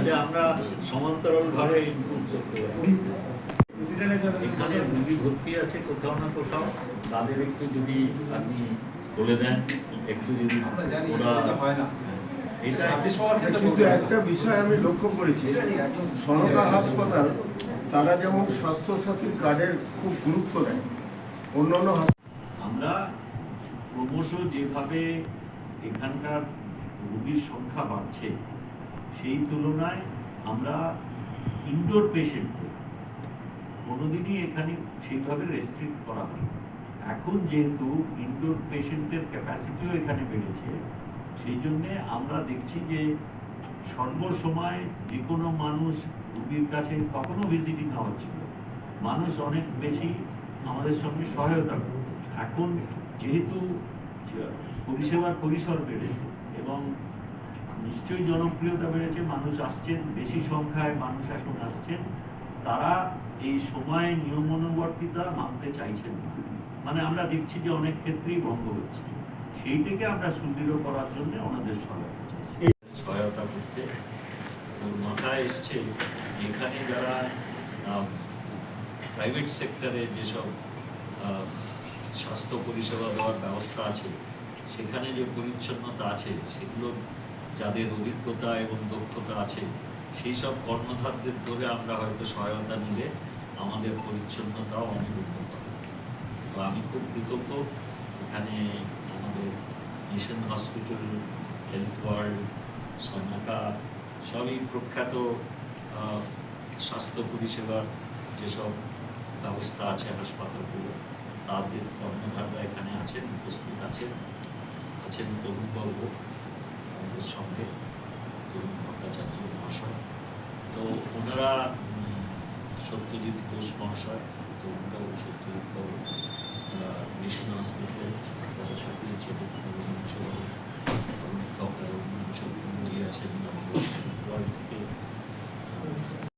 যাতে আমরা সমান্তরালভাবে ইমপ্রুভ করতে পারি। এখানে রুগী ভর্তি আছে কোথাও না কোথাও। তাদের একটু যদি আপনি বলে দেন একটু যদি আমরা জানি ওরা হয় কিন্তু একটা বিষয় আমি লক্ষ্য করেছি সরকার হাসপাতাল তারা যেমন স্বাস্থ্যসাথী কার্ডের খুব গুরুত্ব দেয় অন্যান্য হাসপাতাল আমরা ক্রমশ যেভাবে এখানকার রোগীর সংখ্যা বাড়ছে সেই তুলনায় আমরা ইনডোর পেশেন্ট কোনোদিনই এখানে সেইভাবে রেস্ট্রিক্ট করা হয় এখন যেহেতু ইনডোর পেশেন্টের ক্যাপাসিটিও এখানে বেড়েছে, সেই জন্যে আমরা দেখছি যে সর্বসময় যে কোনো মানুষ রুগীর কাছে কখনো ভিজিটিং আওয়ার ছিল মানুষ অনেক বেশি আমাদের সঙ্গে সহায়তা করত। এখন যেহেতু পরিষেবার পরিসর বেড়েছে এবং নিশ্চয়ই জনপ্রিয়তা বেড়েছে, মানুষ আসছেন, বেশি সংখ্যায় মানুষ এখন আসছেন। তারা এই সময় নিয়মানুবর্তিতা মানতে চাইছেন না। মানে আমরা দেখছি যে অনেক ক্ষেত্রেই ভঙ্গ হচ্ছে। সেইটাকে আমরা সুদৃঢ় করার জন্য ওনাদের সহায়তা সহায়তা করতে মাথায় এসছে এখানে যারা প্রাইভেট সেক্টরে যেসব স্বাস্থ্য পরিষেবা দেওয়ার ব্যবস্থা আছে, সেখানে যে পরিচ্ছন্নতা আছে, সেগুলো যাদের অভিজ্ঞতা এবং দক্ষতা আছে, সেই সব কর্মধারদের ধরে আমরা হয়তো সহায়তা নিলে আমাদের পরিচ্ছন্নতাও অনেক উন্নত তো আমি খুব কৃতজ্ঞ। এখানে আমাদের মিশন হসপিটাল, হেলথ ওয়ার্ল্ড সন্নাকা সবই প্রখ্যাত স্বাস্থ্য পরিষেবার যেসব ব্যবস্থা আছে হাসপাতালগুলো, তাদের কর্মধাররা এখানে আছেন, উপস্থিত আছেন আছেন তরুণবাবু আমাদের সঙ্গে তরুণ ভট্টাচার্য মহাশয়। তো ওনারা সত্যজিৎ ঘোষ মহাশয় তরুণবাবু সত্যজিৎ বাবু আহ, বিষ্ণু